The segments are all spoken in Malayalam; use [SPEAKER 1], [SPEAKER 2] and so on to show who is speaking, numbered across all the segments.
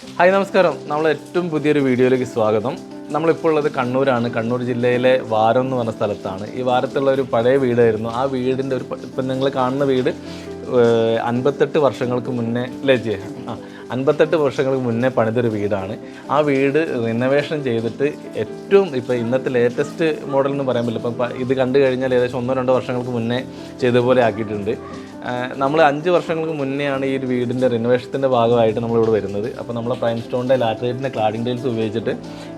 [SPEAKER 1] ഹായ് നമസ്കാരം. നമ്മൾ ഏറ്റവും പുതിയൊരു വീഡിയോയിലേക്ക് സ്വാഗതം. നമ്മളിപ്പോൾ ഉള്ളത് കണ്ണൂരാണ്. കണ്ണൂർ ജില്ലയിലെ വാരം എന്ന് പറഞ്ഞ സ്ഥലത്താണ്. ഈ വാരത്തുള്ള ഒരു പഴയ വീടായിരുന്നു. ആ വീടിന്റെ ഒരു ഇപ്പം നിങ്ങൾ കാണുന്ന വീട് അൻപത്തെട്ട് വർഷങ്ങൾക്ക് മുന്നേ അല്ലേ ജെ? ആ അൻപത്തെട്ട് വർഷങ്ങൾക്ക് മുന്നേ പണിതൊരു വീടാണ്. ആ വീട് റിനോവേഷൻ ചെയ്തിട്ട് ഏറ്റവും ഇപ്പോൾ ഇന്നത്തെ ലേറ്റസ്റ്റ് മോഡൽ എന്ന് പറയാൻ പറ്റില്ല. ഇപ്പം ഇത് കണ്ടു കഴിഞ്ഞാൽ ഏകദേശം ഒന്നോ രണ്ടോ വർഷങ്ങൾക്ക് മുന്നേ ചെയ്ത പോലെ ആക്കിയിട്ടുണ്ട്. നമ്മൾ അഞ്ച് വർഷങ്ങൾക്ക് മുന്നെയാണ് ഈ ഒരു വീടിന്റെ റിനോവേഷത്തിന്റെ ഭാഗമായിട്ട് നമ്മളിവിടെ വരുന്നത്. അപ്പോൾ നമ്മൾ പ്രൈം സ്റ്റോണിന്റെ ലാറ്ററേറ്റിന്റെ ക്ലാഡിംഗ് ടൈൽസ് ഉപയോഗിച്ചിട്ട്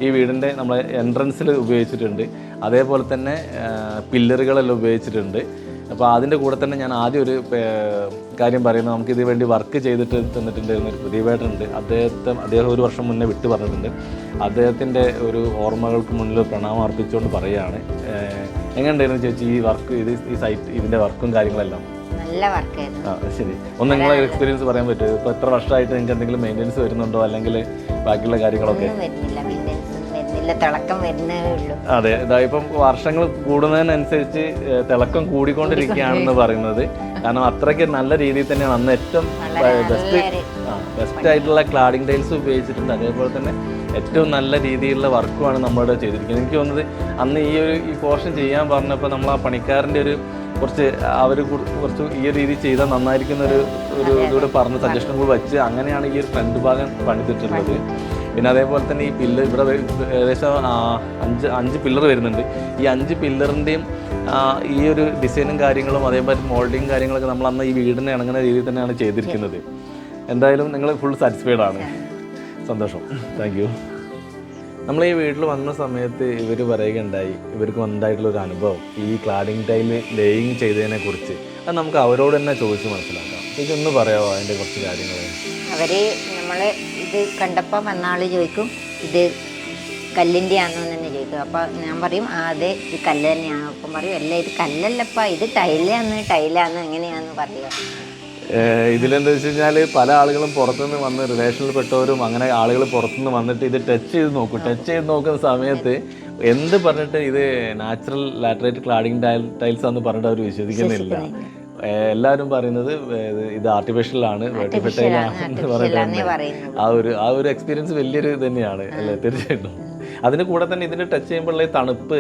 [SPEAKER 1] ഈ വീടിന്റെ നമ്മൾ എൻട്രൻസിൽ ഉപയോഗിച്ചിട്ടുണ്ട്. അതേപോലെ തന്നെ പില്ലറുകളെല്ലാം ഉപയോഗിച്ചിട്ടുണ്ട്. അപ്പോൾ അതിന്റെ കൂടെ തന്നെ ഞാൻ ആദ്യം ഒരു കാര്യം പറയുന്നത് നമുക്ക് ഇതിന് വേണ്ടി വർക്ക് ചെയ്തിട്ട് തന്നിട്ടുണ്ടായിരുന്ന ഒരു പ്രദീപേട്ടുണ്ട് അദ്ദേഹത്തെ അദ്ദേഹം ഒരു വർഷം മുന്നേ വിട്ടു പറഞ്ഞിട്ടുണ്ട്. അദ്ദേഹത്തിന്റെ ഒരു ഓർമ്മകൾക്ക് മുന്നിൽ പ്രണാമം അർപ്പിച്ചുകൊണ്ട് പറയുകയാണ്. എങ്ങനെയുണ്ടായിരുന്നു ചേച്ചി ഈ വർക്ക് ഇത് ഈ സൈറ്റ് ഇതിന്റെ വർക്കും കാര്യങ്ങളെല്ലാം?
[SPEAKER 2] നല്ല വർക്കായിരുന്നു
[SPEAKER 1] ആ ശരി. ഒന്ന് നിങ്ങളെ എക്സ്പീരിയൻസ് പറയാൻ പറ്റുമോ? ഇപ്പോൾ എത്ര വർഷമായിട്ട് നിങ്ങൾക്ക് എന്തെങ്കിലും മെയിന്റെനൻസ് വരുന്നുണ്ടോ? അല്ലെങ്കിൽ ബാക്കിയുള്ള കാര്യങ്ങളൊക്കെ?
[SPEAKER 2] ഒന്നും വരുന്നില്ല. മെയിന്റെനൻസ് ഒന്നും വരുന്നില്ല. തിളക്കം വരുന്നേ ഉള്ളൂ.
[SPEAKER 1] അതെ. ഇതാ ഇപ്പം വർഷങ്ങൾ കൂടുന്നതിനനുസരിച്ച് തിളക്കം കൂടിക്കൊണ്ടിരിക്കുകയാണെന്ന് പറയുന്നത്. കാരണം അത്രയ്ക്ക് നല്ല രീതിയിൽ തന്നെയാണ് അന്ന് ഏറ്റവും ബെസ്റ്റ് ബെസ്റ്റ് ആയിട്ടുള്ള ക്ലാഡിംഗ് ടൈൽസ് ഉപയോഗിച്ചിട്ടുണ്ട്. അതേപോലെ തന്നെ ഏറ്റവും നല്ല രീതിയിലുള്ള വർക്കുമാണ് നമ്മളിവിടെ ചെയ്തിരിക്കുന്നത്. എനിക്ക് തോന്നുന്നത് അന്ന് ഈ ഒരു ഈ പോർഷൻ ചെയ്യാൻ പറഞ്ഞപ്പോൾ നമ്മൾ ആ പണിക്കാരന്റെ ഒരു കുറച്ച് അവർ കുറച്ച് ഈ ഒരു രീതി ചെയ്താൽ നന്നായിരിക്കുന്ന ഒരു ഒരു ഇതോട് പറഞ്ഞ സജഷൻ കൂടി വെച്ച് അങ്ങനെയാണ് ഈ ഒരു ഫ്രണ്ട് ഭാഗം പണിതിട്ടുള്ളത്. പിന്നെ അതേപോലെ തന്നെ ഈ പില്ലർ ഇവിടെ ഏകദേശം അഞ്ച് അഞ്ച് പില്ലർ വരുന്നുണ്ട്. ഈ അഞ്ച് പില്ലറിന്റെയും ഈ ഒരു ഡിസൈനും കാര്യങ്ങളും അതേപോലെ മോൾഡിങ് കാര്യങ്ങളൊക്കെ നമ്മൾ അന്ന് ഈ വീടിന് ഇണങ്ങുന്ന രീതിയിൽ തന്നെയാണ് ചെയ്തിരിക്കുന്നത്. എന്തായാലും നിങ്ങൾ ഫുൾ സാറ്റിസ്ഫൈഡ് ആണ്. സന്തോഷം. താങ്ക് യു നമ്മൾ ഈ വീട്ടിൽ വന്ന സമയത്ത് ഇവർ പറയുകയുണ്ടായി ഇവർക്ക് വന്നതായിട്ടുള്ള ഒരു അനുഭവം ഈ ക്ലാഡിംഗ് ടൈൽ ലേയിങ് ചെയ്തതിനെ കുറിച്ച്. അത് നമുക്ക് അവരോട് തന്നെ ചോദിച്ച് മനസ്സിലാക്കാം. ഇതൊന്ന് പറയാമോ അതിന്റെ കുറച്ച് കാര്യങ്ങൾ
[SPEAKER 2] അവർ നമ്മൾ ഇത് കണ്ടപ്പോൾ വന്ന ആൾ ചോദിക്കും ഇത് കല്ലിന്റെ ആണോ എന്ന് തന്നെ ചോദിക്കും. അപ്പോൾ ഞാൻ പറയും ആ അതെ ഇത് കല്ല് തന്നെയാണ് അപ്പം പറയും അല്ല ഇത് കല്ലല്ലപ്പാ ഇത് ടൈലാന്ന് ടൈലാന്ന് എങ്ങനെയാന്ന് പറയുക
[SPEAKER 1] ഇതിലെന്താ വെച്ച് കഴിഞ്ഞാൽ പല ആളുകളും പുറത്തുനിന്ന് വന്ന് റിലേഷനിൽ പെട്ടവരും അങ്ങനെ ആളുകൾ പുറത്തുനിന്ന് വന്നിട്ട് ഇത് ടച്ച് ചെയ്ത് നോക്കും. ടച്ച് ചെയ്ത് നോക്കുന്ന സമയത്ത് എന്ത് പറഞ്ഞിട്ട് ഇത് natural laterite cladding tile tiles ആണെന്ന് പറഞ്ഞിട്ട് അവർ വിശ്വസിക്കുന്നില്ല. എല്ലാവരും പറയുന്നത് ഇത് ആർട്ടിഫിഷ്യൽ ആണ് പറയുന്നത്. ആ ഒരു ആ ഒരു എക്സ്പീരിയൻസ് വലിയൊരു തന്നെയാണ് അല്ലേ? തീർച്ചയായിട്ടും. അതിന് കൂടെ തന്നെ ഇതിന് ടച്ച് ചെയ്യുമ്പോഴുള്ള തണുപ്പ്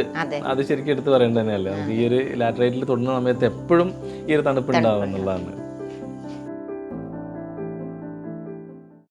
[SPEAKER 1] അത്. ശരിക്കും എടുത്ത് പറയേണ്ടത് തന്നെയല്ലേ നമുക്ക് ഈ ഒരു ലാറ്ററേറ്റിൽ തൊടുന്ന സമയത്ത് എപ്പോഴും ഈ ഒരു തണുപ്പ് ഉണ്ടാവും എന്നുള്ളതാണ്.